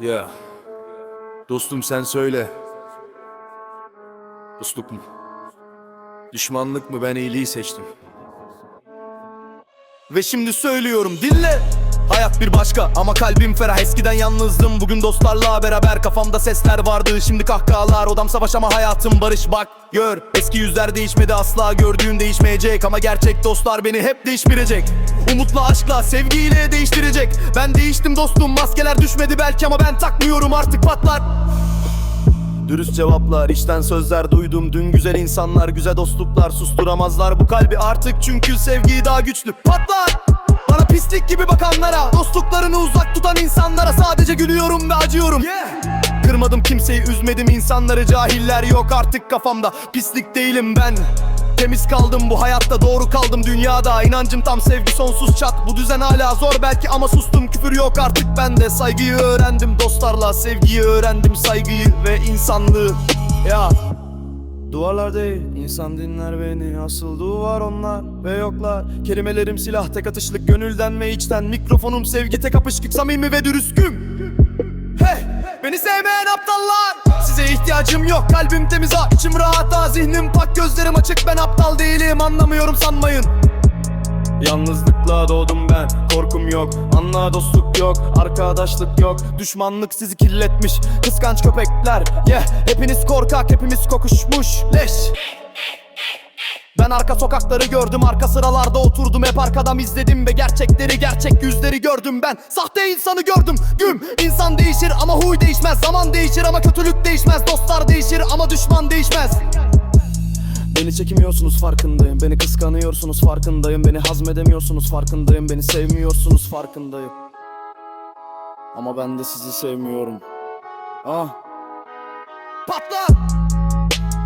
Ya dostum sen söyle. Dostluk mu? Düşmanlık mı ben iyiliği seçtim. Ve şimdi söylüyorum dinle Hayat bir başka ama kalbim ferah. Eskiden yalnızdım bugün dostlarla beraber. Kafamda sesler vardı şimdi kahkahalar. Odam savaş ama hayatım barış. Bak gör Eski yüzler değişmedi asla gördüğün değişmeyecek. Ama gerçek dostlar beni hep değiştirecek. Umutla aşkla sevgiyle değiştirecek. Ben değiştim dostum maskeler düşmedi belki ama ben takmıyorum artık patlar. Dürüst cevaplar, içten sözler duydum. Dün güzel insanlar, güzel dostluklar. Susturamazlar bu kalbi artık çünkü sevgi daha güçlü. Patlar! Pislik gibi bakanlara Dostluklarını uzak tutan insanlara Sadece gülüyorum ve acıyorum. Kırmadım kimseyi, üzmedim insanları Cahiller yok artık kafamda. Pislik değilim ben. Temiz kaldım bu hayatta doğru kaldım dünyada. İnancım tam sevgi sonsuz çat. Bu düzen hala zor belki ama sustum Küfür yok artık bende. Saygıyı öğrendim dostlarla Sevgiyi öğrendim saygıyı ve insanlığı. Ya Duvarlar değil, insan dinler beni. Asıl duvar onlar ve yoklar. Kelimelerim silah tek atışlık gönülden ve içten. Mikrofonum sevgi tek apışkık samimi ve dürüstüm. Hey, beni sevmeyen aptallar. Size ihtiyacım yok kalbim temiz ha içim rahat. Ha Zihnim pak gözlerim açık. Ben aptal değilim Anlamıyorum sanmayın Yalnızlıkla doğdum ben Korkum yok Anla dostluk yok Arkadaşlık yok Düşmanlık sizi kirletmiş Kıskanç köpekler Yeah Hepiniz korkak Hepimiz kokuşmuş Leş. Ben arka sokakları gördüm arka sıralarda oturdum hep arkadan izledim ve gerçekleri gerçek yüzleri gördüm ben. Sahte insanı gördüm güm insan değişir ama huy değişmez zaman değişir ama kötülük değişmez dostlar değişir ama düşman değişmez Beni çekemiyorsunuz farkındayım. Beni kıskanıyorsunuz farkındayım. Beni hazmedemiyorsunuz farkındayım. Beni sevmiyorsunuz farkındayım. Ama ben de sizi sevmiyorum. Ah. Patla!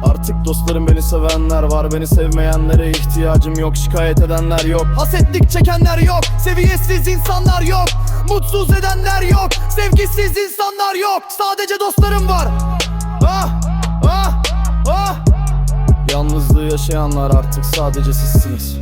Artık dostlarım beni sevenler var. Beni sevmeyenlere ihtiyacım yok. Şikayet edenler yok. Hasetlik çekenler yok. Seviyesiz insanlar yok. Mutsuz edenler yok. Sevgisiz insanlar yok. Sadece dostlarım var Yalnızlığı yaşayanlar artık sadece sizsiniz